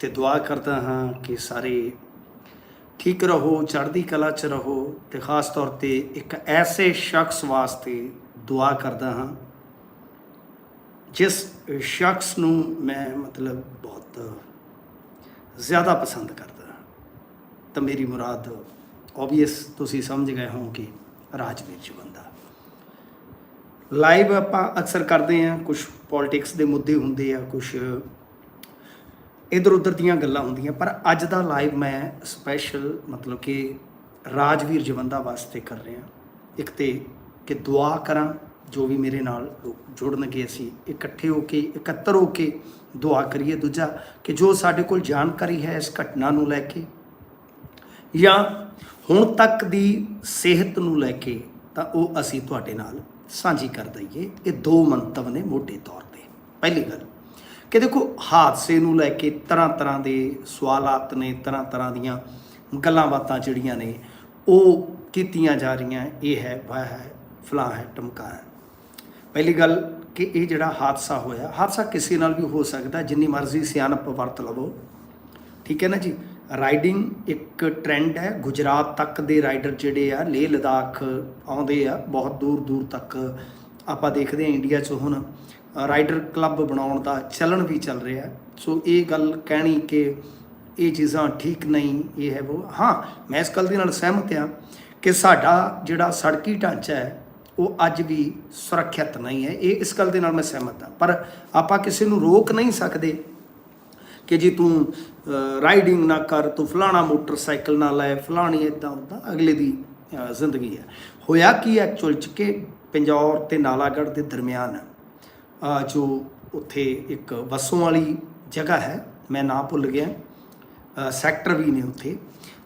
ਤੇ ਦੁਆ ਕਰਦਾ ਹਾਂ ਕਿ ਸਾਰੇ ਠੀਕ ਰਹੋ, ਚੜ੍ਹਦੀ ਕਲਾ 'ਚ ਰਹੋ ਤੇ ਖਾਸ ਤੌਰ ਤੇ ਇੱਕ ਐਸੇ ਸ਼ਖਸ ਵਾਸਤੇ ਦੁਆ ਕਰਦਾ ਹਾਂ ਜਿਸ ਸ਼ਖਸ ਨੂੰ ਮੈਂ ਮਤਲਬ ਬਹੁਤ ਜ਼ਿਆਦਾ ਪਸੰਦ ਕਰਦਾ ਹਾਂ। ਤਾਂ ਮੇਰੀ ਮੁਰਾਦ ਓਬਵੀਅਸ ਤੁਸੀਂ ਸਮਝ ਗਏ ਹੋ ਕਿ ਰਾਜਵੀਰ ਬੰਦਾ। ਲਾਈਵ ਆਪਾਂ ਅਕਸਰ ਕਰਦੇ ਹਾਂ ਕੁਝ ਪੋਲਿਟਿਕਸ ਦੇ ਮੁੱਦੇ ਹੁੰਦੇ ਆ ਕੁਝ ਇਧਰ ਉਧਰ ਦੀਆਂ ਗੱਲਾਂ ਹੁੰਦੀਆਂ, ਪਰ ਅੱਜ ਦਾ ਲਾਈਵ ਮੈਂ ਸਪੈਸ਼ਲ ਮਤਲਬ ਕਿ ਰਾਜਵੀਰ ਜਵੰਦਾ ਵਾਸਤੇ ਕਰ ਰਿਹਾ। ਇੱਕ ਤੇ ਕਿ ਦੁਆ ਕਰਾਂ, ਜੋ ਵੀ ਮੇਰੇ ਨਾਲ ਲੋਕ ਜੁੜਨਗੇ, ਅਸੀਂ ਇਕੱਠੇ ਹੋ ਕੇ, ਇਕੱਤਰ ਹੋ ਕੇ ਦੁਆ ਕਰੀਏ। ਦੂਜਾ ਕਿ ਜੋ ਸਾਡੇ ਕੋਲ ਜਾਣਕਾਰੀ ਹੈ ਇਸ ਘਟਨਾ ਨੂੰ ਲੈ ਕੇ, ਜਾਂ ਹੁਣ ਤੱਕ ਦੀ ਸਿਹਤ ਨੂੰ ਲੈ ਕੇ, ਤਾਂ ਉਹ ਅਸੀਂ ਤੁਹਾਡੇ ਨਾਲ ਸਾਂਝੀ ਕਰ ਦਈਏ। ਇਹ ਦੋ ਮੰਤਵ ਨੇ ਮੋٹے ਤੌਰ ਤੇ। ਪਹਿਲੀ ਗੱਲ ਕਿ ਦੇਖੋ ਹਾਦਸੇ ਨੂੰ ਲੈ ਕੇ ਤਰ੍ਹਾਂ ਤਰ੍ਹਾਂ ਦੇ ਸਵਾਲਾਤ ਨੇ, ਤਰ੍ਹਾਂ ਤਰ੍ਹਾਂ ਦੀਆਂ ਗੱਲਾਂ ਬਾਤਾਂ ਜਿਹੜੀਆਂ ਨੇ, ਉਹ ਕੀਤੀਆਂ ਜਾ ਰਹੀਆਂ ਇਹ ਹੈ, ਵਹ ਹੈ ਫਲਾਂ ਹੈ, ਟਮਕਾ ਹੈ। ਪਹਿਲੀ ਗੱਲ ਕਿ ਇਹ ਜਿਹੜਾ ਹਾਦਸਾ ਹੋਇਆ, ਹਾਦਸਾ ਕਿਸੇ ਨਾਲ ਵੀ ਹੋ ਸਕਦਾ, ਜਿੰਨੀ ਮਰਜ਼ੀ ਸਿਆਣਪ ਵਰਤ ਲਵੋ। ਠੀਕ ਹੈ ਨਾ ਜੀ? ਰਾਈਡਿੰਗ ਇੱਕ ਟ੍ਰੈਂਡ ਹੈ। ਗੁਜਰਾਤ ਤੱਕ ਦੇ ਰਾਈਡਰ ਜਿਹੜੇ ਆ ਲੇਹ ਲਦਾਖ ਆਉਂਦੇ ਆ, ਬਹੁਤ ਦੂਰ ਦੂਰ ਤੱਕ ਆਪਾਂ ਦੇਖਦੇ ਆ ਇੰਡੀਆ 'ਚ ਹੁਣ। ਰਾਈਡਰ ਕਲੱਬ ਬਣਾਉਣ ਦਾ ਚਲਣ ਵੀ ਚੱਲ ਰਿਹਾ ਹੈ। ਸੋ ਇਹ ਗੱਲ ਕਹਿਣੀ ਕਿ ਇਹ ਚੀਜ਼ਾਂ ਠੀਕ ਨਹੀਂ, ਇਹ ਹੈ ਉਹ ਹਾਂ, ਮੈਂ ਇਸ ਗੱਲ ਦੇ ਨਾਲ ਸਹਿਮਤ ਹਾਂ ਕਿ ਸਾਡਾ ਜਿਹੜਾ ਸੜਕੀ ਢਾਂਚਾ ਹੈ, ਉਹ ਅੱਜ ਵੀ ਸੁਰੱਖਿਅਤ ਨਹੀਂ ਹੈ। ਇਹ ਇਸ ਗੱਲ ਦੇ ਨਾਲ ਮੈਂ ਸਹਿਮਤ ਹਾਂ। ਪਰ ਆਪਾਂ ਕਿਸੇ ਨੂੰ ਰੋਕ ਨਹੀਂ ਸਕਦੇ ਕਿ ਜੀ ਤੂੰ ਰਾਈਡਿੰਗ ਨਾ ਕਰ, ਤੂੰ ਫਲਾਣਾ ਮੋਟਰਸਾਈਕਲ ਨਾ ਲੈ, ਫਲਾਣੀ ਇਦਾਂ ਉਦਾਂ ਅਗਲੇ ਦੀ ਜ਼ਿੰਦਗੀ ਹੈ। ਹੋਇਆ ਕੀ ਐਕਚੁਅਲ ਚ ਕਿ ਪਿੰਜੌਰ ਤੇ ਨਾਲਾਗੜ੍ਹ ਦੇ ਦਰਮਿਆਨ ਜੋ ਉੱਥੇ ਇੱਕ ਵਸੋਂ ਵਾਲੀ ਜਗ੍ਹਾ ਹੈ, ਮੈਂ ਨਾਂ ਭੁੱਲ ਗਿਆ। ਸੈਕਟਰ ਵੀ ਨੇ ਉੱਥੇ।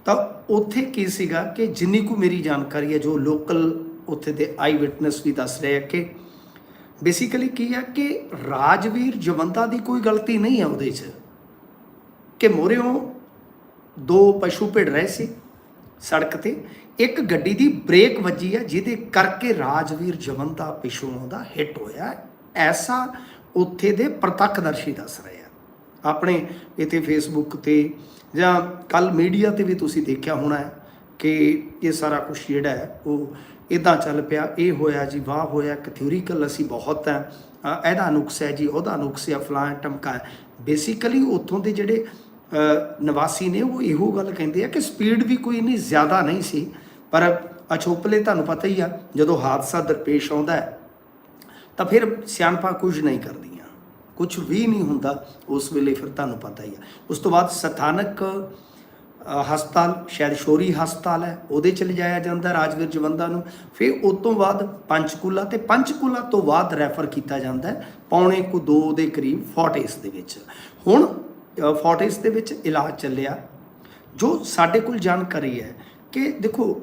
ਤਾਂ ਉੱਥੇ ਕੀ ਸੀਗਾ ਕਿ ਜਿੰਨੀ ਕੁ ਮੇਰੀ ਜਾਣਕਾਰੀ ਹੈ, ਜੋ ਲੋਕਲ ਉੱਥੇ ਦੇ ਆਈ ਵਿਟਨੈਸ ਵੀ ਦੱਸ ਰਹੇ ਆ ਕਿ ਬੇਸਿਕਲੀ ਕੀ ਹੈ ਕਿ ਰਾਜਵੀਰ ਜਵੰਦਾ ਦੀ ਕੋਈ ਗਲਤੀ ਨਹੀਂ ਹੈ ਉਹਦੇ 'ਚ। ਕਿ ਮੋਰਿਓਂ ਦੋ ਪਸ਼ੂ ਭਿੜ ਰਹੇ ਸੀ ਸੜਕ ਤੇ। ਇੱਕ ਗੱਡੀ ਦੀ ਬ੍ਰੇਕ ਵੱਜੀ ਹੈ, ਜਿਹਦੇ ਕਰਕੇ ਰਾਜਵੀਰ ਜਵੰਦਾ ਪਿਛੋਂ ਦਾ ਹਿੱਟ ਹੋਇਆ ਐਸਾ ਉੱਥੇ ਦੇ ਪ੍ਰਤੱਖਦਰਸ਼ੀ ਦੱਸ ਰਹੇ ਆ। ਆਪਣੇ ਇਥੇ ਫੇਸਬੁੱਕ ਤੇ ਜਾਂ ਕੱਲ ਮੀਡੀਆ ਤੇ ਵੀ ਤੁਸੀਂ ਦੇਖਿਆ ਹੋਣਾ ਹੈ ਕਿ ਇਹ ਸਾਰਾ ਕੁਝ ਜਿਹੜਾ ਹੈ, ਉਹ ਇਦਾਂ ਚੱਲ ਪਿਆ, ਇਹ ਹੋਇਆ ਜੀ, ਵਾਹ ਹੋਇਆ, ਇੱਕ ਥਿਊਰੀਕਲ ਅਸੀਂ ਬਹੁਤ ਹੈ। ਇਹਦਾ ਨੁਕਸ ਹੈ ਜੀ, ਉਹਦਾ ਨੁਕਸ ਹੈ ਫਲਾਂ ਟਮਕਾ ਬੇਸਿਕਲੀ ਉੱਥੋਂ ਦੇ ਜਿਹੜੇ ਨਿਵਾਸੀ ਨੇ ਉਹ ਇਹੋ ਗੱਲ ਕਹਿੰਦੇ ਆ ਕਿ ਸਪੀਡ ਵੀ ਕੋਈ ਇੰਨੀ ਜ਼ਿਆਦਾ ਨਹੀਂ ਸੀ, ਪਰ ਅਛੋਪਲੇ ਤੁਹਾਨੂੰ ਪਤਾ ਹੀ ਆ, ਜਦੋਂ ਹਾਦਸਾ ਦਰਪੇਸ਼ ਆਉਂਦਾ ਹੈ ਤਾਂ ਫਿਰ ਸਿਆਣਪਾ ਕੁਝ ਨਹੀਂ ਕਰਦੀਆਂ। ਕੁਝ ਵੀ ਨਹੀਂ ਹੁੰਦਾ। ਉਸ ਵੇਲੇ ਫਿਰ ਤੁਹਾਨੂੰ ਪਤਾ ਹੀ ਆ। ਉਸ ਤੋਂ ਬਾਅਦ ਸਥਾਨਕ ਹਸਪਤਾਲ ਸ਼ਾਇਦ ਸ਼ੋਰੀ ਹਸਪਤਾਲ ਹੈ ਉਹਦੇ ਚ ਲਿਜਾਇਆ ਜਾਂਦਾ ਰਾਜਵੀਰ ਜਵੰਦਾ ਨੂੰ। ਫਿਰ ਉਸ ਤੋਂ ਬਾਅਦ ਪੰਚਕੂਲਾ ਤੇ ਪੰਚਕੂਲਾ ਤੋਂ ਬਾਅਦ ਰੈਫਰ ਕੀਤਾ ਜਾਂਦਾ ਹੈ ਪੌਣੇ ਕੁ 2 ਦੇ ਕਰੀਬ ਫੋਰਟਿਸ ਦੇ ਵਿੱਚ। ਹੁਣ ਅ, ਫੋਰਟਿਸ ਦੇ ਵਿੱਚ ਇਲਾਜ ਚੱਲਿਆ। ਜੋ ਸਾਡੇ ਕੋਲ ਜਾਣਕਾਰੀ ਹੈ ਕਿ ਦੇਖੋ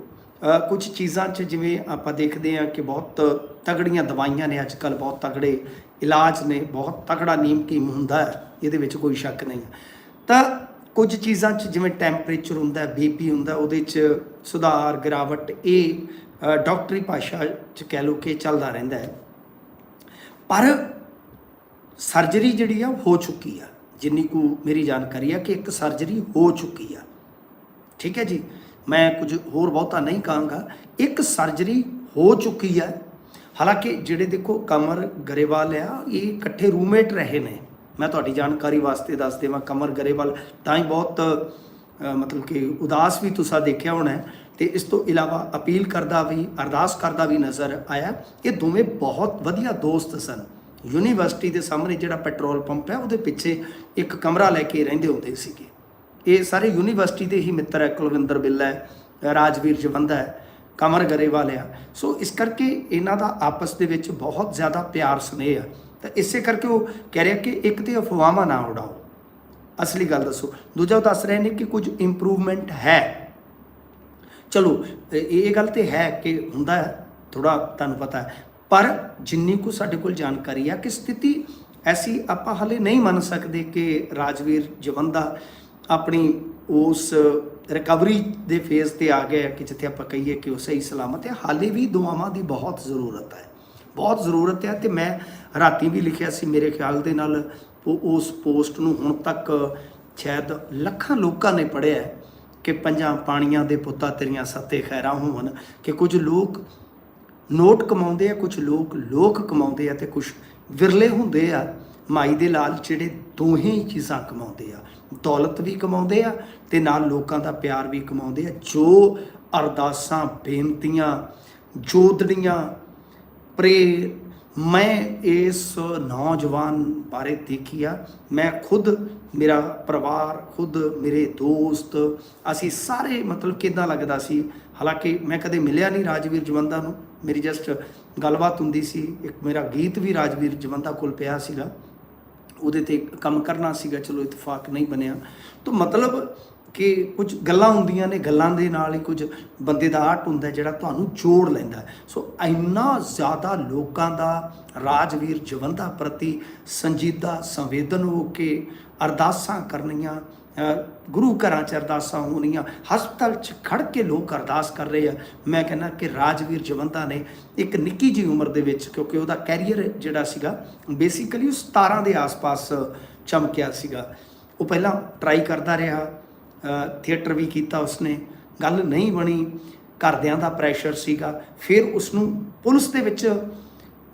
ਕੁਝ ਚੀਜ਼ਾਂ 'ਚ ਜਿਵੇਂ ਆਪਾਂ ਦੇਖਦੇ ਹਾਂ ਕਿ ਬਹੁਤ ਤਗੜੀਆਂ ਦਵਾਈਆਂ ਨੇ ਅੱਜ ਕੱਲ ਬਹੁਤ ਤਗੜੇ ਇਲਾਜ ਨੇ, ਬਹੁਤ ਤਗੜਾ ਨੀਮ ਕੀਮ ਹੁੰਦਾ ਹੈ, ਇਹਦੇ ਵਿੱਚ ਕੋਈ ਸ਼ੱਕ ਨਹੀਂ। ਤਾਂ ਕੁਝ ਚੀਜ਼ਾਂ 'ਚ ਜਿਵੇਂ ਟੈਂਪਰੇਚਰ ਹੁੰਦਾ ਹੈ ਬੀਪੀ ਹੁੰਦਾ ਉਹਦੇ 'ਚ ਸੁਧਾਰ, ਗਿਰਾਵਟ, ਇਹ ਡਾਕਟਰੀ ਭਾਸ਼ਾ 'ਚ ਕਹਿ ਲਓ ਕਿ ਚੱਲਦਾ ਰਹਿੰਦਾ ਹੈ। ਪਰ ਸਰਜਰੀ ਜਿਹੜੀ ਆ ਹੋ ਚੁੱਕੀ ਆ। ਜਿੰਨੀ ਕੁ ਮੇਰੀ ਜਾਣਕਾਰੀ ਆ ਕਿ ਇੱਕ ਸਰਜਰੀ ਹੋ ਚੁੱਕੀ ਆ। ਠੀਕ ਹੈ ਜੀ? ਮੈਂ ਕੁਝ ਹੋਰ ਬਹੁਤਾ ਨਹੀਂ ਕਹਾਂਗਾ। ਇੱਕ ਸਰਜਰੀ ਹੋ ਚੁੱਕੀ ਹੈ। ਹਾਲਾਂਕਿ ਜਿਹੜੇ ਦੇਖੋ ਕਮਰ ਗਰੇਵਾਲ ਆ, ਇਹ ਇਕੱਠੇ ਰੂਮਮੇਟ ਰਹੇ ਨੇ। ਮੈਂ ਤੁਹਾਡੀ ਜਾਣਕਾਰੀ ਵਾਸਤੇ ਦੱਸ ਦੇਵਾਂ, ਕਮਰ ਗਰੇਵਾਲ ਤਾਂ ਹੀ ਬਹੁਤ ਮਤਲਬ ਕਿ ਉਦਾਸ ਵੀ ਤੁਸੀਂ ਦੇਖਿਆ ਹੋਣਾ ਹੈ। ਤੇ ਇਸ ਤੋਂ ਇਲਾਵਾ ਅਪੀਲ ਕਰਦਾ ਵੀ, ਅਰਦਾਸ ਕਰਦਾ ਵੀ ਨਜ਼ਰ ਆਇਆ, ਇਹ ਦੋਵੇਂ ਬਹੁਤ ਵਧੀਆ ਦੋਸਤ ਸਨ। ਯੂਨੀਵਰਸਿਟੀ ਦੇ ਸਾਹਮਣੇ ਜਿਹੜਾ ਪੈਟਰੋਲ ਪੰਪ ਹੈ, ਉਹਦੇ ਪਿੱਛੇ ਇੱਕ ਕਮਰਾ ਲੈ ਕੇ ਰਹਿੰਦੇ ਹੁੰਦੇ ਸੀਗੇ। ਇਹ ਸਾਰੇ ਯੂਨੀਵਰਸਿਟੀ ਦੇ ਹੀ ਮਿੱਤਰ ਹੈ, ਕੁਲਵਿੰਦਰ ਬਿੱਲਾ ਹੈ, ਰਾਜਵੀਰ ਜਵੰਦਾ ਹੈ, ਕਮਰ ਗਰੇਵਾਲ ਆ। ਸੋ ਇਸ ਕਰਕੇ ਇਹਨਾਂ ਦਾ ਆਪਸ ਦੇ ਵਿੱਚ ਬਹੁਤ ਜ਼ਿਆਦਾ ਪਿਆਰ ਸਨੇਹ ਆ। ਤਾਂ ਇਸੇ ਕਰਕੇ ਉਹ ਕਹਿ ਰਿਹਾ ਕਿ ਇੱਕ ਤੇ ਅਫਵਾਹਾਂ ਨਾ ਉਡਾਓ। ਅਸਲੀ ਗੱਲ ਦੱਸੋ। ਦੂਜਾ ਉਹ ਦੱਸ ਰਹੇ ਨੇ ਕਿ ਕੁਝ ਇੰਪਰੂਵਮੈਂਟ ਹੈ। ਚਲੋ, ਇਹ ਗੱਲ ਤੇ ਹੈ ਕਿ ਹੁੰਦਾ ਹੈ ਥੋੜਾ ਤੁਹਾਨੂੰ ਪਤਾ ਹੈ। ਪਰ ਜਿੰਨੀ ਕੁ ਸਾਡੇ ਕੋਲ ਜਾਣਕਾਰੀ ਆ ਕਿ ਸਥਿਤੀ ਐਸੀ ਆਪਾਂ ਹਲੇ ਨਹੀਂ ਮੰਨ ਸਕਦੇ ਕਿ ਰਾਜਵੀਰ ਜਵੰਦਾ ਆਪਣੀ ਉਸ ਰਿਕਵਰੀ ਦੇ ਫੇਜ਼ ਤੇ ਆ ਗਿਆ ਕਿ ਜਿੱਥੇ ਆਪਾਂ ਕਹੀਏ ਕਿ ਉਹ ਸਹੀ ਸਲਾਮਤ ਹੈ। ਹਾਲੇ ਵੀ ਦੁਆਵਾਂ ਦੀ ਬਹੁਤ ਜ਼ਰੂਰਤ ਹੈ। ਬਹੁਤ ਜ਼ਰੂਰਤ ਹੈ ਤੇ ਮੈਂ ਰਾਤੀ ਵੀ ਲਿਖਿਆ ਸੀ, ਮੇਰੇ ਖਿਆਲ ਦੇ ਨਾਲ ਉਹ ਉਸ ਪੋਸਟ ਨੂੰ ਹੁਣ ਤੱਕ ਸ਼ਾਇਦ ਲੱਖਾਂ ਲੋਕਾਂ ਨੇ ਪੜਿਆ ਕਿ ਪੰਜਾਂ ਪਾਣੀਆਂ ਦੇ ਪੁੱਤਾਂ ਤੇਰੀਆਂ ਸੱਤੇ ਖੈਰਾਂ ਹੋਣ ਕਿ ਕੁਝ ਲੋਕ ਨੋਟ ਕਮਾਉਂਦੇ ਆ, ਕੁਝ ਲੋਕ ਲੋਕ ਕਮਾਉਂਦੇ ਆ ਤੇ ਕੁਝ ਵਿਰਲੇ ਹੁੰਦੇ ਆ। ਮਾਈ ਦੇ ਲਾਲ ਜਿਹੜੇ ਦੋਹੇ ਚੀਜ਼ਾਂ ਕਮਾਉਂਦੇ ਆ। ਦੌਲਤ ਵੀ ਕਮਾਉਂਦੇ ਆ ਤੇ ਨਾਲ ਲੋਕਾਂ ਦਾ ਪਿਆਰ ਵੀ ਕਮਾਉਂਦੇ ਆ। ਜੋ ਅਰਦਾਸਾਂ, ਬੇਨਤੀਆਂ, ਜੋਦੜੀਆਂ ਪ੍ਰੇ ਮੈਂ ਇਸ ਨੌਜਵਾਨ ਬਾਰੇ ਦੇਖਿਆ ਮੈਂ ਖੁਦ, ਮੇਰਾ ਪਰਿਵਾਰ, ਖੁਦ, ਮੇਰੇ ਦੋਸਤ, ਅਸੀਂ ਸਾਰੇ ਮਤਲਬ ਕਿਦਾਂ ਲੱਗਦਾ ਸੀ। ਹਾਲਾਂਕਿ ਮੈਂ ਕਦੇ ਮਿਲਿਆ ਨਹੀਂ ਰਾਜਵੀਰ ਜਵੰਦਾ ਨੂੰ। ਮੇਰੀ ਜਸਟ ਗੱਲਬਾਤ ਹੁੰਦੀ ਸੀ। ਇੱਕ ਮੇਰਾ ਗੀਤ ਵੀ ਰਾਜਵੀਰ ਜਵੰਦਾ ਕੋਲ ਪਿਆ ਸੀਗਾ। ਉਹਦੇ ਤੇ ਕੰਮ ਕਰਨਾ ਸੀਗਾ, ਚਲੋ ਇਤਫਾਕ ਨਹੀਂ ਬਣਿਆ। ਤਾਂ ਮਤਲਬ ਕਿ ਕੁਝ ਗੱਲਾਂ ਹੁੰਦੀਆਂ ਨੇ, ਗੱਲਾਂ ਦੇ ਨਾਲ ਹੀ ਕੁਝ ਬੰਦੇ ਦਾ ਆਟ ਹੁੰਦਾ ਜਿਹੜਾ ਤੁਹਾਨੂੰ ਜੋੜ ਲੈਂਦਾ ਸੋ ਇੰਨਾ ਜ਼ਿਆਦਾ ਲੋਕਾਂ ਦਾ ਰਾਜਵੀਰ ਜਵੰਦਾ ਪ੍ਰਤੀ ਸੰਜੀਦਾ ਸੰਵੇਦਨ ਹੋ ਕੇ ਅਰਦਾਸਾਂ ਕਰਨੀਆਂ ਗੁਰੂ ਘਰਾਂ 'ਚ ਅਰਦਾਸਾਂ ਹੋਣੀਆਂ, ਹਸਪਤਾਲ 'ਚ ਖੜ ਕੇ ਲੋਕ ਅਰਦਾਸ ਕਰ ਰਹੇ ਆ। ਮੈਂ ਕਹਿੰਦਾ ਕਿ ਰਾਜਵੀਰ ਜਵੰਦਾ ਨੇ ਇੱਕ ਨਿੱਕੀ ਜੀ ਉਮਰ ਦੇ ਵਿੱਚ, ਕਿਉਂਕਿ ਉਹਦਾ ਕੈਰੀਅਰ ਜਿਹੜਾ ਸੀਗਾ ਬੇਸਿਕਲੀ ਉਹ 17 ਦੇ ਆਸ-ਪਾਸ ਚਮਕਿਆ ਸੀਗਾ। ਉਹ ਪਹਿਲਾਂ ਟਰਾਈ ਕਰਦਾ ਰਿਹਾ ਥੀਏਟਰ ਵੀ ਕੀਤਾ ਉਸਨੇ। ਗੱਲ ਨਹੀਂ ਬਣੀ, ਘਰਦਿਆਂ ਦਾ ਪ੍ਰੈਸ਼ਰ ਸੀਗਾ। ਫਿਰ ਉਸ ਨੂੰ ਪੁਲਿਸ ਦੇ ਵਿੱਚ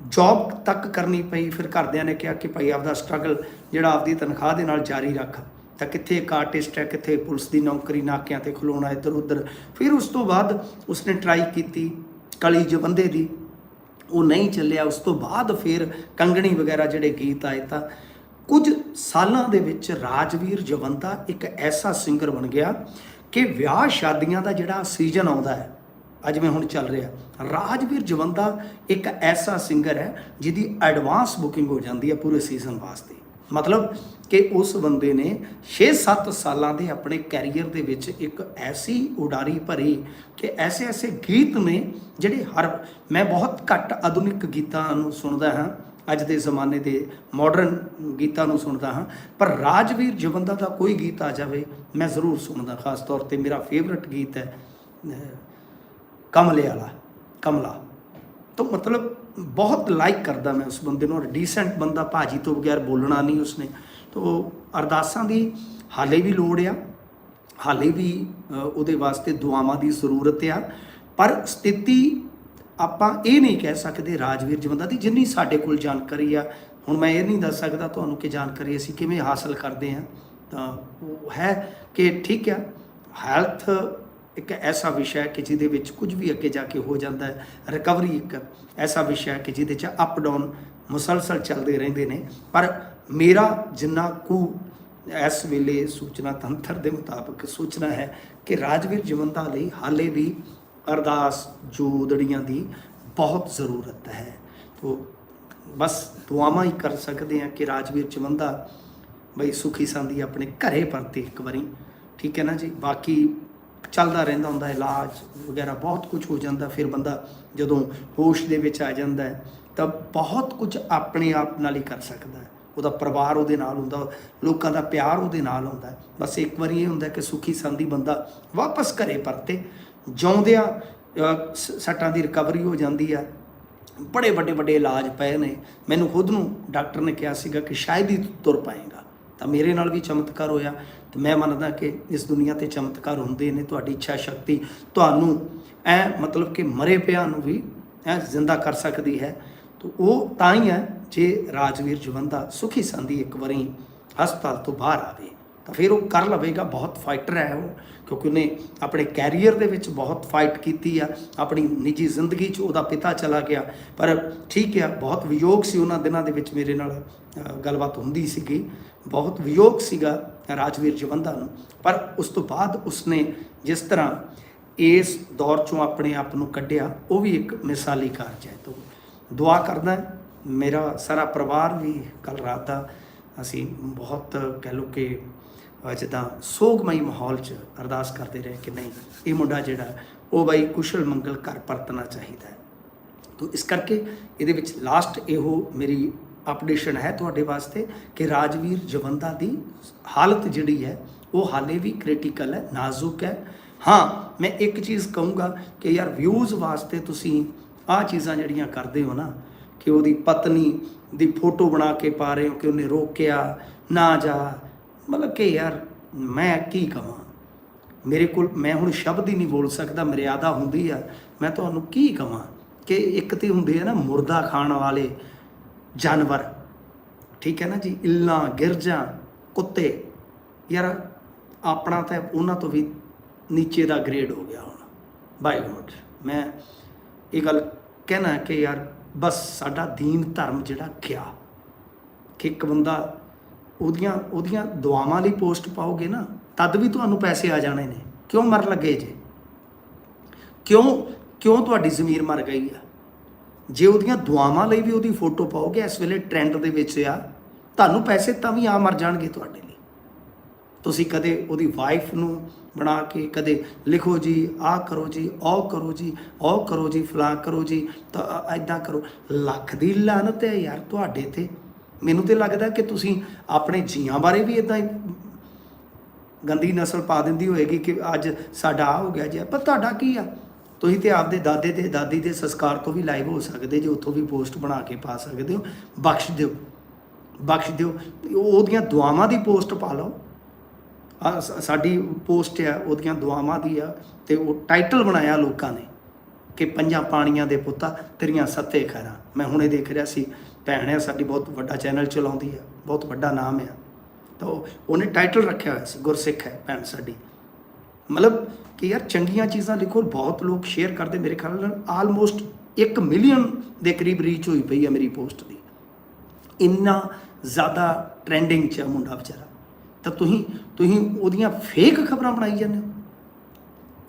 ਜੌਬ ਤੱਕ ਕਰਨੀ ਪਈ। ਫਿਰ ਘਰਦਿਆਂ ਨੇ ਕਿਹਾ ਕਿ ਭਾਈ ਆਪਦਾ ਸਟਰਗਲ ਜਿਹੜਾ ਆਪਦੀ ਤਨਖਾਹ ਦੇ ਨਾਲ ਜਾਰੀ ਰੱਖ। ਤਾਂ ਕਿੱਥੇ ਇੱਕ ਆਰਟਿਸਟ ਹੈ, ਕਿੱਥੇ ਪੁਲਿਸ ਦੀ ਨੌਕਰੀ ਨਾਕਿਆਂ ਤੇ ਖਲੋਣਾ ਇੱਧਰ ਉੱਧਰ ਫਿਰ ਉਸ ਤੋਂ ਬਾਅਦ ਉਸਨੇ ਟਰਾਈ ਕੀਤੀ ਕਲੀ ਜਵੰਦੇ ਦੀ। ਉਹ ਨਹੀਂ ਚੱਲਿਆ। ਉਸ ਤੋਂ ਬਾਅਦ ਫਿਰ ਕੰਗਣੀ ਵਗੈਰਾ ਜਿਹੜੇ ਗੀਤ ਆਏ ਤਾਂ ਕੁਝ ਸਾਲਾਂ ਦੇ ਵਿੱਚ ਰਾਜਵੀਰ ਜਵੰਦਾ ਇੱਕ ਐਸਾ ਸਿੰਗਰ ਬਣ ਗਿਆ ਕਿ ਵਿਆਹ ਸ਼ਾਦੀਆਂ ਦਾ ਜਿਹੜਾ ਸੀਜ਼ਨ ਆਉਂਦਾ ਹੈ, ਅੱਜ ਮੈਂ ਹੁਣ ਚੱਲ ਰਿਹਾ, ਰਾਜਵੀਰ ਜਵੰਦਾ ਇੱਕ ਐਸਾ ਸਿੰਗਰ ਹੈ ਜਿਹਦੀ ਐਡਵਾਂਸ ਬੁਕਿੰਗ ਹੋ ਜਾਂਦੀ ਹੈ ਪੂਰੇ ਸੀਜ਼ਨ ਵਾਸਤੇ। ਮਤਲਬ ਕਿ ਉਸ ਬੰਦੇ ਨੇ 6-7 ਸਾਲਾਂ ਦੇ ਆਪਣੇ ਕੈਰੀਅਰ ਦੇ ਵਿੱਚ ਇੱਕ ਐਸੀ ਉਡਾਰੀ ਭਰੀ ਕਿ ਐਸੇ ਐਸੇ ਗੀਤ ਨੇ ਜਿਹੜੇ ਹਰ, ਮੈਂ ਬਹੁਤ ਘੱਟ ਆਧੁਨਿਕ ਗੀਤਾਂ ਨੂੰ ਸੁਣਦਾ ਹਾਂ, ਅੱਜ ਦੇ ਜ਼ਮਾਨੇ ਦੇ ਮਾਡਰਨ ਗੀਤਾਂ ਨੂੰ ਸੁਣਦਾ ਹਾਂ, ਪਰ ਰਾਜਵੀਰ ਜਵੰਦਾ ਦਾ ਕੋਈ ਗੀਤ ਆ ਜਾਵੇ, ਮੈਂ ਜ਼ਰੂਰ ਸੁਣਦਾ, ਖਾਸ ਤੌਰ ਤੇ ਮੇਰਾ ਫੇਵਰਿਟ ਗੀਤ ਹੈ ਕਮਲੇ ਵਾਲਾ, ਕਮਲਾ। ਤਾਂ ਮਤਲਬ ਬਹੁਤ ਲਾਈਕ ਕਰਦਾ ਮੈਂ ਉਸ ਬੰਦੇ ਨੂੰ ਔਰ ਡੀਸੈਂਟ ਬੰਦਾ ਭਾਜੀ ਤੋਂ ਬਗੈਰ ਬੋਲਣਾ ਨਹੀਂ ਉਸਨੇ। ਤਾਂ ਅਰਦਾਸਾਂ ਦੀ ਹਾਲੇ ਵੀ ਲੋੜ ਆ, ਹਾਲੇ ਵੀ ਉਹਦੇ ਵਾਸਤੇ ਦੁਆਵਾਂ ਦੀ ਜ਼ਰੂਰਤ ਆ। ਪਰ ਸਥਿਤੀ ਆਪਾਂ ਇਹ ਨਹੀਂ ਕਹਿ ਸਕਦੇ ਰਾਜਵੀਰ ਜਵੰਦਾ ਦੀ ਜਿੰਨੀ ਸਾਡੇ ਕੋਲ ਜਾਣਕਾਰੀ ਆ। ਹੁਣ ਮੈਂ ਇਹ ਨਹੀਂ ਦੱਸ ਸਕਦਾ ਤੁਹਾਨੂੰ ਕਿ ਜਾਣਕਾਰੀ ਅਸੀਂ ਕਿਵੇਂ ਹਾਸਲ ਕਰਦੇ ਹਾਂ ਤਾਂ ਉਹ ਹੈ ਕਿ ਠੀਕ ਆ ਹੈਲਥ ਇੱਕ ਐਸਾ ਵਿਸ਼ਾ ਹੈ ਕਿ ਜਿਹਦੇ ਵਿੱਚ ਕੁਝ ਵੀ ਅੱਗੇ ਜਾ ਕੇ ਹੋ ਜਾਂਦਾ ਹੈ ਰਿਕਵਰੀ ਇੱਕ ਐਸਾ ਵਿਸ਼ਾ ਹੈ ਕਿ ਜਿਹਦੇ 'ਚ ਅਪ ਡਾਊਨ ਮੁਸਲਸਲ ਚੱਲਦੇ ਰਹਿੰਦੇ ਨੇ। ਪਰ ਮੇਰਾ ਜਿੰਨਾ ਕੁ ਇਸ ਵੇਲੇ ਸੂਚਨਾ ਤੰਤਰ ਦੇ ਮੁਤਾਬਕ ਸੂਚਨਾ ਹੈ ਕਿ ਰਾਜਵੀਰ ਜਵੰਦਾ ਲਈ ਹਾਲੇ ਵੀ ਅਰਦਾਸ ਜੋਦੜੀਆਂ ਦੀ ਬਹੁਤ ਜ਼ਰੂਰਤ ਹੈ। ਤੋ ਬਸ ਦੁਆਵਾਂ ਹੀ ਕਰ ਸਕਦੇ ਹਾਂ ਕਿ ਰਾਜਵੀਰ ਜਵੰਦਾ ਬਈ ਸੁਖੀ ਸੰਦੀ ਆਪਣੇ ਘਰੇ ਪਰਤੇ ਇੱਕ ਵਾਰੀ। ਠੀਕ ਹੈ ਨਾ ਜੀ? ਬਾਕੀ ਚੱਲਦਾ ਰਹਿੰਦਾ ਹੁੰਦਾ, ਇਲਾਜ ਵਗੈਰਾ ਬਹੁਤ ਕੁਝ ਹੋ ਜਾਂਦਾ, ਫਿਰ ਬੰਦਾ ਜਦੋਂ ਹੋਸ਼ ਦੇ ਵਿੱਚ ਆ ਜਾਂਦਾ ਹੈ, ਤਾਂ ਬਹੁਤ ਕੁਝ ਆਪਣੇ ਆਪ ਨਾਲ ਹੀ ਕਰ ਸਕਦਾ ਹੈ। ਉਹਦਾ ਪਰਿਵਾਰ ਉਹਦੇ ਨਾਲ ਹੁੰਦਾ, ਲੋਕਾਂ ਦਾ ਪਿਆਰ ਉਹਦੇ ਨਾਲ ਹੁੰਦਾ ਬਸ ਇੱਕ ਵਾਰੀ ਇਹ ਹੁੰਦਾ ਕਿ ਸੁਖੀ ਸੰਦੀ ਬੰਦਾ ਵਾਪਸ ਘਰੇ ਪਰਤੇ, ਜਿਉਂਦਿਆਂ ਸ- ਸੱਟਾਂ ਦੀ ਰਿਕਵਰੀ ਹੋ ਜਾਂਦੀ ਆ ਬੜੇ ਵੱਡੇ ਵੱਡੇ ਇਲਾਜ ਪਏ ਨੇ। ਮੈਨੂੰ ਖੁਦ ਨੂੰ ਡਾਕਟਰ ਨੇ ਕਿਹਾ ਸੀਗਾ ਕਿ ਸ਼ਾਇਦ ਹੀ ਤੁਰ ਪਾਏਗਾ। ਤਾਂ ਮੇਰੇ ਨਾਲ ਵੀ ਚਮਤਕਾਰ ਹੋਇਆ ਤੇ ਮੈਂ ਮੰਨਦਾ ਕਿ ਇਸ ਦੁਨੀਆ ਤੇ ਚਮਤਕਾਰ ਹੁੰਦੇ ਨੇ, ਤੁਹਾਡੀ ਇੱਛਾ ਸ਼ਕਤੀ ਤੁਹਾਨੂੰ ਐ ਮਤਲਬ ਕਿ ਮਰੇ ਪਿਆ ਨੂੰ ਵੀ ਐ ਜ਼ਿੰਦਾ ਕਰ ਸਕਦੀ ਹੈ। ਤਾਂ ਉਹ ਤਾਂ ਹੀ ਹੈ, ਜੇ ਰਾਜਵੀਰ ਜਵੰਦਾ ਸੁਖੀ ਸੰਦੀ ਇੱਕ ਵਾਰੀ ਹਸਪਤਾਲ ਤੋਂ ਬਾਹਰ ਆਵੇ। ਤਾਂ ਫਿਰ ਉਹ ਕਰ ਲਵੇਗਾ, ਬਹੁਤ ਫਾਈਟਰ ਹੈ ਉਹ, ਕਿਉਂਕਿ ਉਹਨੇ ਆਪਣੇ ਕੈਰੀਅਰ ਦੇ ਵਿੱਚ ਬਹੁਤ ਫਾਈਟ ਕੀਤੀ ਆ, ਆਪਣੀ ਨਿੱਜੀ ਜ਼ਿੰਦਗੀ 'ਚ ਉਹਦਾ ਪਿਤਾ ਚਲਾ ਗਿਆ। ਪਰ ਠੀਕ ਹੈ ਬਹੁਤ ਵਿਯੋਗ ਸੀ ਉਹਨਾਂ ਦਿਨਾਂ ਦੇ ਵਿੱਚ ਮੇਰੇ ਨਾਲ ਗੱਲਬਾਤ ਹੁੰਦੀ ਸੀਗੀ। ਬਹੁਤ ਵਿਯੋਗ ਸੀਗਾ ਰਾਜਵੀਰ ਜਵੰਦਾ ਨੂੰ। ਪਰ ਉਸ ਤੋਂ ਬਾਅਦ ਉਸਨੇ ਜਿਸ ਤਰ੍ਹਾਂ ਇਸ ਦੌਰ ਚੋਂ ਆਪਣੇ ਆਪ ਨੂੰ ਕੱਢਿਆ, ਉਹ ਵੀ ਇੱਕ ਮਿਸਾਲੀ ਕਾਰਜ ਹੈ। ਤੋਂ ਦੁਆ ਕਰਦਾ, ਮੇਰਾ ਸਾਰਾ ਪਰਿਵਾਰ ਵੀ ਕੱਲ ਰਾਤ ਦਾ ਅਸੀਂ ਬਹੁਤ ਕਹਿ ਲਓ ਕਿ ਜਿੱਦਾਂ ਸੋਗਮਈ ਮਾਹੌਲ 'ਚ ਅਰਦਾਸ ਕਰਦੇ ਰਹੇ ਕਿ ਨਹੀਂ, ਇਹ ਮੁੰਡਾ ਜਿਹੜਾ, ਉਹ ਬਾਈ ਕੁਸ਼ਲ ਮੰਗਲ ਘਰ ਪਰਤਣਾ ਚਾਹੀਦਾ ਹੈ। ਤੋ ਇਸ ਕਰਕੇ ਇਹਦੇ ਵਿੱਚ ਲਾਸਟ ਇਹੋ ਮੇਰੀ ਅਪਡੇਸ਼ਨ ਹੈ ਤੁਹਾਡੇ ਵਾਸਤੇ ਕਿ ਰਾਜਵੀਰ ਜਵੰਦਾ ਦੀ ਹਾਲਤ ਜਿਹੜੀ ਹੈ, ਉਹ ਹਾਲੇ ਵੀ ਕ੍ਰਿਟੀਕਲ ਹੈ, ਨਾਜ਼ੁਕ ਹੈ। ਹਾਂ, ਮੈਂ ਇੱਕ ਚੀਜ਼ ਕਹੂੰਗਾ ਕਿ ਯਾਰ ਵਿਊਜ਼ ਵਾਸਤੇ ਤੁਸੀਂ ਆਹ ਚੀਜ਼ਾਂ ਜਿਹੜੀਆਂ ਕਰਦੇ ਹੋ ਨਾ, ਕਿ ਉਹਦੀ ਪਤਨੀ ਦੀ ਫੋਟੋ ਬਣਾ ਕੇ ਪਾ ਰਹੇ ਹੋ ਕਿ ਉਹਨੇ ਰੋਕਿਆ, ਨਾ ਜਾ ਮਤਲਬ ਕਿ ਯਾਰ ਮੈਂ ਕੀ ਕਹਾਂ ਮੇਰੇ ਕੋਲ ਮੈਂ ਹੁਣ ਸ਼ਬਦ ਹੀ ਨਹੀਂ ਬੋਲ ਸਕਦਾ, ਮਰਿਆਦਾ ਹੁੰਦੀ ਆ। ਮੈਂ ਤੁਹਾਨੂੰ ਕੀ ਕਹਾਂ ਕਿ ਇੱਕ ਤੇ ਹੁੰਦੇ ਆ ਨਾ ਮੁਰਦਾ ਖਾਣ ਵਾਲੇ ਜਾਨਵਰ, ਠੀਕ ਹੈ ਨਾ ਜੀ? ਇੱਲਾਂ ਗਿਰਜਾਂ, ਕੁੱਤੇ। ਯਾਰ ਆਪਣਾ ਤਾਂ ਉਹਨਾਂ ਤੋਂ ਵੀ ਨੀਚੇ ਦਾ ਗ੍ਰੇਡ ਹੋ ਗਿਆ ਹੁਣ। ਬਾਈ ਗੋਡ, ਮੈਂ ਇਹ ਗੱਲ ਕਹਿਣਾ ਕਿ ਯਾਰ ਬਸ ਸਾਡਾ ਦੀਨ ਧਰਮ ਜਿਹੜਾ ਗਿਆ ਕਿ ਇੱਕ ਬੰਦਾ ਉਹਦੀਆਂ ਉਹਦੀਆਂ ਦੁਆਵਾਂ ਲਈ ਪੋਸਟ ਪਾਓਗੇ ਨਾ, ਤਦ ਵੀ ਤੁਹਾਨੂੰ ਪੈਸੇ ਆ ਜਾਣੇ ਨੇ। ਕਿਉਂ ਮਰ ਲੱਗੇ ਜੇ? ਕਿਉਂ ਕਿਉਂ ਤੁਹਾਡੀ ਜ਼ਮੀਰ ਮਰ ਗਈ ਆ? ਜੇ ਉਹਦੀਆਂ ਦੁਆਵਾਂ ਲਈ ਵੀ ਉਹਦੀ ਫੋਟੋ ਪਾਓਗੇ, ਇਸ ਵੇਲੇ ਟ੍ਰੈਂਡ ਦੇ ਵਿੱਚ ਆ, ਤੁਹਾਨੂੰ ਪੈਸੇ ਤਾਂ ਵੀ ਆ ਮਰ ਜਾਣਗੇ ਤੁਹਾਡੇ ਲਈ। ਤੁਸੀਂ ਕਦੇ ਉਹਦੀ ਵਾਈਫ ਨੂੰ ਬਣਾ ਕੇ ਕਦੇ ਲਿਖੋ ਜੀ, ਆਹ ਕਰੋ ਜੀ, ਉਹ ਕਰੋ ਜੀ, ਉਹ ਕਰੋ ਜੀ ਫਲਾ ਕਰੋ ਜੀ, ਤਾਂ ਐਦਾਂ ਕਰੋ। ਲੱਖ ਦੀ ਲਾਨਤ ਹੈ ਯਾਰ ਤੁਹਾਡੇ ਤੇ। ਮੈਨੂੰ ਤੇ ਲੱਗਦਾ ਕਿ ਤੁਸੀਂ ਆਪਣੇ ਜੀਆਂ ਬਾਰੇ ਵੀ ਇਦਾਂ ਗੰਦੀ ਨਸਲ ਪਾ ਦਿੰਦੀ ਹੋਏਗੀ ਕਿ ਅੱਜ ਸਾਡਾ ਆ ਹੋ ਗਿਆ ਜੀ। ਪਰ ਤੁਹਾਡਾ ਕੀ ਆ? ਤੁਸੀਂ ਤੇ ਆਪਦੇ ਦਾਦੇ ਤੇ ਦਾਦੀ ਦੇ ਸੰਸਕਾਰ ਤੋਂ ਵੀ ਲਾਈਵ ਹੋ ਸਕਦੇ ਜੇ, ਉੱਥੋਂ ਵੀ ਪੋਸਟ ਬਣਾ ਕੇ ਪਾ ਸਕਦੇ ਹੋ। ਬਖਸ਼ ਦਿਓ। ਬਖਸ਼ ਦਿਓ। ਉਹਦੀਆਂ ਦੁਆਵਾਂ ਦੀ ਪੋਸਟ ਪਾ ਲਓ। ਸਾਡੀ ਪੋਸਟ ਆ, ਉਹਦੀਆਂ ਦੁਆਵਾਂ ਦੀ ਆ, ਤੇ ਉਹ ਟਾਈਟਲ ਬਣਾਇਆ ਲੋਕਾਂ ਨੇ ਕਿ ਪੰਜਾਂ ਪਾਣੀਆਂ ਦੇ ਪੁੱਤਾ, ਤੇਰੀਆਂ ਸੱਤੇ ਖੈਰਾਂ। ਮੈਂ ਹੁਣੇ ਦੇਖ ਰਿਹਾ ਸੀ ਭੈਣ ਆ ਸਾਡੀ ਬਹੁਤ ਵੱਡਾ ਚੈਨਲ ਚਲਾਉਂਦੀ ਆ ਬਹੁਤ ਵੱਡਾ ਨਾਮ ਆ ਤਾਂ ਉਹਨੇ ਟਾਈਟਲ ਰੱਖਿਆ ਹੋਇਆ ਸੀ, ਗੁਰਸਿੱਖ ਹੈ ਭੈਣ ਸਾਡੀ। ਮਤਲਬ ਕਿ ਯਾਰ ਚੰਗੀਆਂ ਚੀਜ਼ਾਂ ਲਿਖੋ ਬਹੁਤ ਲੋਕ ਸ਼ੇਅਰ ਕਰਦੇ। ਮੇਰੇ ਖਿਆਲ ਨਾਲ ਆਲਮੋਸਟ 1 ਮਿਲੀਅਨ ਦੇ ਕਰੀਬ ਰੀਚ ਹੋਈ ਪਈ ਹੈ ਮੇਰੀ ਪੋਸਟ ਦੀ। ਇੰਨਾ ਜ਼ਿਆਦਾ ਟ੍ਰੈਂਡਿੰਗ 'ਚ ਆ ਮੁੰਡਾ ਵਿਚਾਰਾ। ਤਾਂ ਤੁਸੀਂ ਤੁਸੀਂ ਉਹਦੀਆਂ ਫੇਕ ਖਬਰਾਂ ਬਣਾਈ ਜਾਂਦੇ ਹੋ।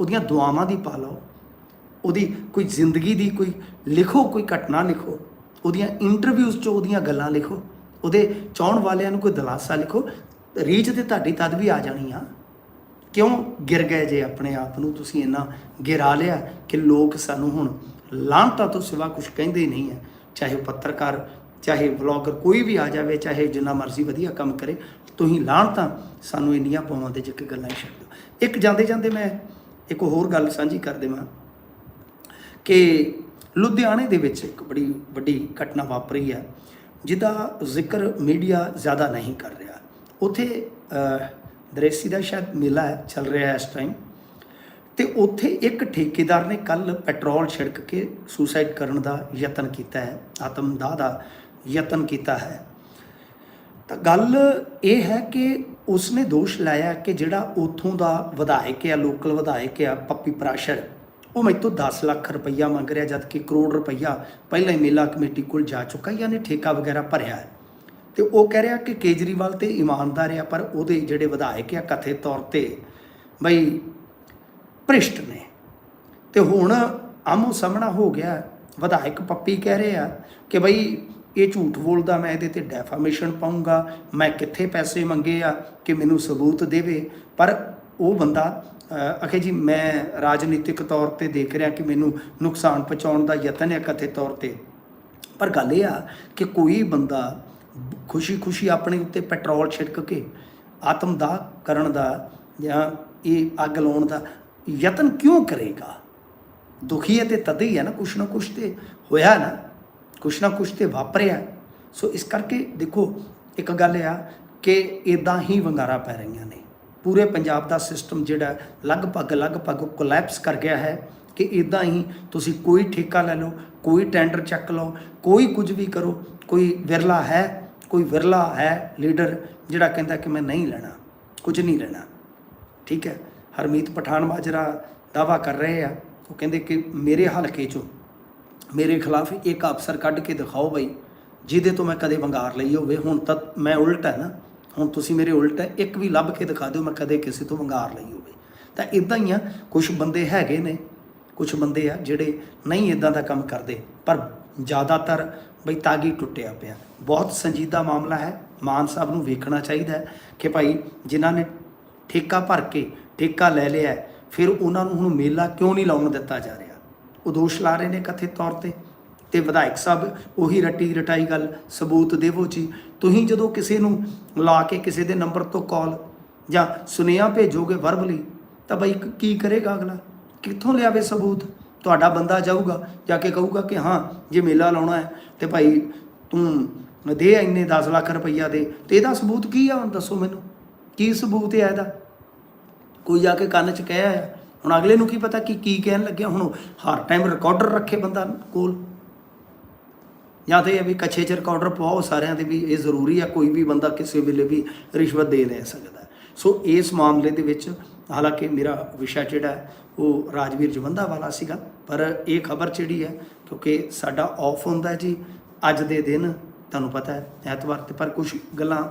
ਉਹਦੀਆਂ ਦੁਆਵਾਂ ਦੀ ਪਾ ਲਓ। ਉਹਦੀ ਕੋਈ ਜ਼ਿੰਦਗੀ ਦੀ ਕੋਈ ਲਿਖੋ, ਕੋਈ ਘਟਨਾ ਲਿਖੋ। ਉਹਦੀਆਂ ਇੰਟਰਵਿਊਜ਼ 'ਚ ਉਹਦੀਆਂ ਗੱਲਾਂ ਲਿਖੋ, ਉਹਦੇ ਚਾਹਣ ਵਾਲਿਆਂ ਨੂੰ ਕੋਈ ਦਿਲਾਸਾ ਲਿਖੋ ਰੀਚ ਤੇ ਤੁਹਾਡੀ ਤਦ ਵੀ ਆ ਜਾਣੀ ਆ। ਕਿਉਂ ਗਿਰ ਗਏ ਜੇ ਆਪਣੇ ਆਪ ਨੂੰ? ਤੁਸੀਂ ਇੰਨਾ ਗਿਰਾ ਲਿਆ ਕਿ ਲੋਕ ਸਾਨੂੰ ਹੁਣ ਲਾਂਟਾ ਤੋਂ ਸਿਵਾ ਕੁਝ ਕਹਿੰਦੇ ਹੀ ਨਹੀਂ ਹੈ ਚਾਹੇ ਉਹ ਪੱਤਰਕਾਰ, ਚਾਹੇ ਵਲੌਗਰ ਕੋਈ ਵੀ ਆ ਜਾਵੇ, ਚਾਹੇ ਜਿੰਨਾ ਮਰਜ਼ੀ ਵਧੀਆ ਕੰਮ ਕਰੇ, ਤੁਸੀਂ ਲਾਂਟਾ ਸਾਨੂੰ ਇੰਨੀਆਂ ਪਾਵਾਂ ਦੇ ਜਿੱਕ ਗੱਲਾਂ ਹੀ ਛੱਡ ਦਿਓ। ਇੱਕ ਜਾਂਦੇ ਜਾਂਦੇ ਮੈਂ ਇੱਕ ਹੋਰ ਗੱਲ ਸਾਂਝੀ ਕਰ ਦੇਵਾਂ ਕਿ ਲੁਧਿਆਣੇ ਦੇ ਵਿੱਚ ਇੱਕ ਬੜੀ ਵੱਡੀ ਘਟਨਾ ਵਾਪਰੀ ਹੈ, ਜਿਹਦਾ ਜ਼ਿਕਰ ਮੀਡੀਆ ਜ਼ਿਆਦਾ ਨਹੀਂ ਕਰ ਰਿਹਾ। ਉਥੇ ਦਰੇਸੀ ਦਾ ਸ਼ਾਇਦ ਮੇਲਾ ਚੱਲ ਰਿਹਾ ਹੈ ਇਸ ਟਾਈਮ ਤੇ ਉੱਥੇ ਇੱਕ ਠੇਕੇਦਾਰ ਨੇ ਕੱਲ ਪੈਟਰੋਲ ਛਿੜਕ ਕੇ ਸੁਸਾਈਡ ਕਰਨ ਦਾ ਯਤਨ ਕੀਤਾ ਹੈ, ਆਤਮਦਾਹ ਦਾ ਯਤਨ ਕੀਤਾ ਹੈ। ਤਾਂ ਗੱਲ ਇਹ ਹੈ ਕਿ ਉਸਨੇ ਦੋਸ਼ ਲਾਇਆ ਕਿ ਜਿਹੜਾ ਉਥੋਂ ਦਾ ਵਿਧਾਇਕ ਹੈ ਲੋਕਲ ਵਿਧਾਇਕ ਹੈ ਪੱਪੀ ਪ੍ਰਾਸ਼ਰ ਉਹ ਮੈਥੋਂ 10 ਲੱਖ ਰੁਪਈਆ ਮੰਗ ਰਿਹਾ ਜਦ ਕਿ ਕਰੋੜ ਰੁਪਈਆ ਪਹਿਲਾਂ ਹੀ ਮੇਲਾ ਕਮੇਟੀ ਕੋਲ ਜਾ ਚੁੱਕਾ ਯਾਨੀ ਠੇਕਾ ਵਗੈਰਾ ਭਰਿਆ ਹੈ। ਤੇ ਉਹ ਕਹਿ ਰਿਹਾ ਕਿ ਕੇਜਰੀਵਾਲ ਤੇ ਇਮਾਨਦਾਰ ਆ, ਪਰ ਉਹਦੇ ਜਿਹੜੇ ਵਿਧਾਇਕ ਆ, ਕਥਿਤ ਤੌਰ ਤੇ ਬਈ ਭ੍ਰਿਸ਼ਟ ਨੇ। ਤੇ ਹੁਣ ਆਮੋ ਸਾਹਮਣਾ ਹੋ ਗਿਆ, ਵਿਧਾਇਕ ਪੱਪੀ ਕਹਿ ਰਹੇ ਆ ਕਿ ਬਈ ਇਹ ਝੂਠ ਬੋਲਦਾ, ਮੈਂ ਇਹਦੇ ਤੇ ਡੈਫਾਮੇਸ਼ਨ ਪਾਉਂਗਾ ਮੈਂ ਕਿੱਥੇ ਪੈਸੇ ਮੰਗੇ ਆ ਕਿ ਮੈਨੂੰ ਸਬੂਤ ਦੇਵੇ, ਪਰ ਉਹ ਬੰਦਾ ਅਹ, ਅਖੇ ਜੀ ਮੈਂ ਰਾਜਨੀਤਿਕ ਤੌਰ ਤੇ ਦੇਖ ਰਿਹਾ ਕਿ ਮੈਨੂੰ ਨੁਕਸਾਨ ਪਹੁੰਚਾਉਣ ਦਾ ਯਤਨ ਹੈ ਕਥਿਤ ਤੌਰ ਤੇ। ਪਰ ਗੱਲ ਇਹ ਆ ਕਿ ਕੋਈ ਬੰਦਾ ਖੁਸ਼ੀ-ਖੁਸ਼ੀ ਆਪਣੇ ਉੱਤੇ ਪੈਟਰੋਲ ਛਿੜਕ ਕੇ ਆਤਮਦਾਹ ਕਰਨ ਦਾ ਜਾਂ ਇਹ ਅੱਗ ਲਾਉਣ ਦਾ ਯਤਨ ਕਿਉਂ ਕਰੇਗਾ? ਦੁਖੀ ਹੈ ਤੇ ਤਦ ਹੀ ਹੈ ਨਾ ਕੁਛ ਨਾ ਕੁਛ ਤੇ ਹੋਇਆ ਨਾ ਕੁਛ ਨਾ ਕੁਛ ਤੇ ਵਾਪਰਿਆ। ਸੋ ਇਸ ਕਰਕੇ ਦੇਖੋ ਇੱਕ ਗੱਲ ਆ ਕਿ ਇਦਾਂ ਹੀ ਵੰਗਾਰਾ ਪੈ ਰਹੀਆਂ ਨੇ। ਪੂਰੇ ਪੰਜਾਬ ਦਾ ਸਿਸਟਮ ਜਿਹੜਾ ਲਗਭਗ ਲਗਭਗ ਕੋਲੈਪਸ ਕਰ ਗਿਆ ਹੈ ਕਿ ਇਦਾਂ ਹੀ ਤੁਸੀਂ ਕੋਈ ਠੇਕਾ ਲੈ ਲਓ, ਕੋਈ ਟੈਂਡਰ ਚੱਕ ਲਓ, ਕੋਈ ਕੁਝ ਵੀ ਕਰੋ, ਕੋਈ ਵਿਰਲਾ ਹੈ, ਕੋਈ ਵਿਰਲਾ ਹੈ ਲੀਡਰ ਜਿਹੜਾ ਕਹਿੰਦਾ ਕਿ ਮੈਂ ਨਹੀਂ ਲੈਣਾ, ਕੁਝ ਨਹੀਂ ਲੈਣਾ। ਠੀਕ ਹੈ, ਹਰਮੀਤ ਪਠਾਨ ਮਾਜਰਾ ਦਾਵਾ ਕਰ ਰਹੇ ਆ, ਉਹ ਕਹਿੰਦੇ ਕਿ ਮੇਰੇ ਹਲਕੇ ਚੋਂ, ਮੇਰੇ ਖਿਲਾਫ ਇੱਕ ਅਫਸਰ ਕੱਢ ਕੇ ਦਿਖਾਓ ਬਈ, ਜਿਹਦੇ ਤੋਂ ਮੈਂ ਕਦੇ ਵੰਗਾਰ ਲਈ ਹੋਵੇ, ਹੁਣ ਤਾਂ ਮੈਂ ਉਲਟ ਹੈ ਨਾ ਹੁਣ ਤੁਸੀਂ ਮੇਰੇ ਉਲਟ ਹੈ ਇੱਕ ਵੀ ਲੱਭ ਕੇ ਦਿਖਾ ਦਿਓ, ਮੈਂ ਕਦੇ ਕਿਸੇ ਤੋਂ ਵੰਗਾਰ ਲਈ ਹੋਵੇ। ਤਾਂ ਇਦਾਂ ਹੀ ਆ ਕੁਝ ਬੰਦੇ ਹੈਗੇ ਨੇ ਕੁਝ ਬੰਦੇ ਆ ਜਿਹੜੇ ਨਹੀਂ ਇਦਾਂ ਦਾ ਕੰਮ ਕਰਦੇ, ਪਰ ਜ਼ਿਆਦਾਤਰ ਬਈ ਤਾਗੀ ਟੁੱਟਿਆ ਪਿਆ। ਬਹੁਤ ਸੰਜੀਦਾ ਮਾਮਲਾ ਹੈ, ਮਾਨ ਸਾਹਿਬ ਨੂੰ ਵੇਖਣਾ ਚਾਹੀਦਾ ਕਿ ਭਾਈ ਜਿਨ੍ਹਾਂ ਨੇ ਠੇਕਾ ਭਰ ਕੇ ਠੇਕਾ ਲੈ ਲਿਆ ਫਿਰ ਉਹਨਾਂ ਨੂੰ ਹੁਣ ਮੇਲਾ ਕਿਉਂ ਨਹੀਂ ਲਾਉਣ ਦਿੱਤਾ ਜਾ ਰਿਹਾ? ਉਹ ਦੋਸ਼ ਲਾ ਰਹੇ ਨੇ ਕਥਿਤ ਤੌਰ ਤੇ। ਤੇ ਵਿਧਾਇਕ ਸਾਹਿਬ, ਉਹੀ ਰਟੀ ਰਟਾਈ ਗੱਲ, ਸਬੂਤ ਦੇਵੋ ਜੀ। ਤੁਸੀਂ ਜਦੋਂ ਕਿਸੇ ਨੂੰ ਲਾ ਕੇ ਕਿਸੇ ਦੇ ਨੰਬਰ ਤੋਂ ਕਾਲ ਜਾਂ ਸੁਨੇਹਾ ਭੇਜੋਗੇ ਵਰਬਲੀ ਤਾਂ ਬਈ ਕੀ ਕਰੇਗਾ ਅਗਲਾ? ਕਿੱਥੋਂ ਲਿਆਵੇ ਸਬੂਤ? ਤੁਹਾਡਾ ਬੰਦਾ ਜਾਊਗਾ, ਜਾ ਕੇ ਕਹੂਗਾ ਕਿ ਹਾਂ, ਜੇ ਮੇਲਾ ਲਾਉਣਾ ਹੈ, ਤੇ ਭਾਈ ਤੂੰ ਦੇ ਇੰਨੇ 10 ਲੱਖ ਰੁਪਈਆ ਦੇ, ਤੇ ਇਹਦਾ ਸਬੂਤ ਕੀ ਆ? ਹੁਣ ਦੱਸੋ ਮੈਨੂੰ। ਕੀ ਸਬੂਤ ਹੈ ਇਹਦਾ? ਕੋਈ ਜਾ ਕੇ ਕੰਨ 'ਚ ਕਹਿ ਆਇਆ? ਹੁਣ ਅਗਲੇ ਨੂੰ ਕੀ ਪਤਾ ਕਿ ਕੀ ਕਹਿਣ ਲੱਗਿਆ? ਹੁਣ ਹਰ ਟਾਈਮ ਰਿਕਾਰਡਰ ਰੱਖੇ ਬੰਦਾ ਕੋਲ। ਜਾਂ ਤੇ ਇਹ ਵੀ ਕੱਛੇ 'ਚ ਰਿਕਾਰਡਰ ਪਾਓ ਸਾਰਿਆਂ ਦੇ ਵੀ ਇਹ ਜ਼ਰੂਰੀ ਆ, ਕੋਈ ਵੀ ਬੰਦਾ ਕਿਸੇ ਵੇਲੇ ਵੀ ਰਿਸ਼ਵਤ ਦੇ ਦੇ ਸਕਦਾ। ਸੋ ਇਸ ਮਾਮਲੇ ਦੇ ਵਿੱਚ ਹਾਲਾਂਕਿ ਮੇਰਾ ਵਿਸ਼ਾ ਜਿਹੜਾ ਉਹ ਰਾਜਵੀਰ ਜਵੰਦਾ ਵਾਲਾ ਸੀਗਾ, ਪਰ ਇਹ ਖਬਰ ਜਿਹੜੀ ਹੈ, ਕਿਉਂਕਿ ਸਾਡਾ ਆਫ ਹੁੰਦਾ ਜੀ, ਅੱਜ ਦੇ ਦਿਨ, ਤੁਹਾਨੂੰ ਪਤਾ ਹੈ, ਐਤਵਾਰ ਤੇ ਪਰ ਕੁਝ ਗੱਲਾਂ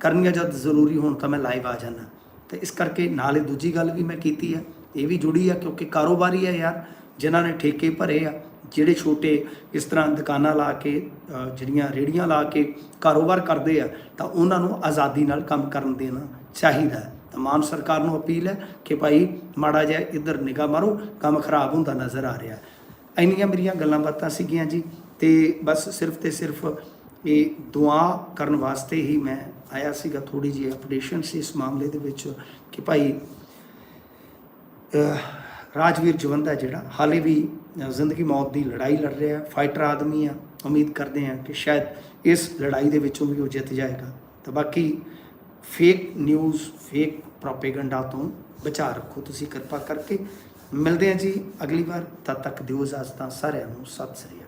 ਕਰਨੀਆਂ ਜਦ ਜ਼ਰੂਰੀ ਹੋਣ ਤਾਂ ਮੈਂ ਲਾਈਵ ਆ ਜਾਣਾ ਤੇ ਇਸ ਕਰਕੇ ਨਾਲੇ ਦੂਜੀ ਗੱਲ ਵੀ ਮੈਂ ਕੀਤੀ ਹੈ, ਇਹ ਵੀ ਜੁੜੀ ਆ, ਕਿਉਂਕਿ ਕਾਰੋਬਾਰੀ ਹੈ ਯਾਰ, ਜਿਨ੍ਹਾਂ ਨੇ ਠੇਕੇ ਭਰੇ ਆ ਜਿਹੜੇ ਛੋਟੇ ਇਸ ਤਰ੍ਹਾਂ ਦੁਕਾਨਾਂ ਲਾ ਕੇ ਜਿਹੜੀਆਂ ਰੇੜੀਆਂ ਲਾ ਕੇ ਕਾਰੋਬਾਰ ਕਰਦੇ ਆ, ਤਾਂ ਉਹਨਾਂ ਨੂੰ ਆਜ਼ਾਦੀ ਨਾਲ ਕੰਮ ਕਰਨ ਦੇਣਾ ਚਾਹੀਦਾ ਹੈ। ਤਾਂ ਮਾਨ ਸਰਕਾਰ ਨੂੰ ਅਪੀਲ ਹੈ ਕਿ ਭਾਈ ਮਾੜਾ ਜਿਹਾ ਇੱਧਰ ਨਿਗਾਹ ਮਾਰੋ, ਕੰਮ ਖਰਾਬ ਹੁੰਦਾ ਨਜ਼ਰ ਆ ਰਿਹਾ। ਇੰਨੀਆਂ ਮੇਰੀਆਂ ਗੱਲਾਂ ਬਾਤਾਂ ਸੀਗੀਆਂ ਜੀ, ਤੇ ਬਸ ਸਿਰਫ ਤੇ ਸਿਰਫ ਇਹ ਦੁਆ ਕਰਨ ਵਾਸਤੇ ਹੀ ਮੈਂ ਆਇਆ ਸੀਗਾ। ਥੋੜੀ ਜਿਹੀ ਅਪਡੇਸ਼ਨ ਸੀ ਇਸ ਮਾਮਲੇ ਦੇ ਵਿੱਚ ਕਿ ਭਾਈ ਅਹ ਰਾਜਵੀਰ ਜਵੰਦਾ ਜਿਹੜਾ ਹਾਲੇ ਵੀ ਜ਼ਿੰਦਗੀ ਮੌਤ ਦੀ ਲੜਾਈ ਲੜ ਰਿਹਾ ਫਾਈਟਰ ਆਦਮੀ ਆ, ਉਮੀਦ ਕਰਦੇ ਹਾਂ ਕਿ ਸ਼ਾਇਦ ਇਸ ਲੜਾਈ ਦੇ ਵਿੱਚੋਂ ਵੀ ਉਹ ਜਿੱਤ ਜਾਏਗਾ। ਤਾਂ ਬਾਕੀ ਫੇਕ ਨਿਊਜ਼ ਫੇਕ ਪ੍ਰੋਪੇਗੈਂਡਾ ਤੋਂ ਬਚਾ ਰੱਖੋ, ਤੁਸੀਂ ਕਿਰਪਾ ਕਰਕੇ। ਮਿਲਦੇ ਹਾਂ ਜੀ ਅਗਲੀ ਵਾਰ। ਤਦ ਤੱਕ ਦਿਓ ਇਜਾਜ਼ਤਾਂ ਸਾਰਿਆਂ ਨੂੰ। ਸਤਿ ਸ੍ਰੀ ਅਕਾਲ।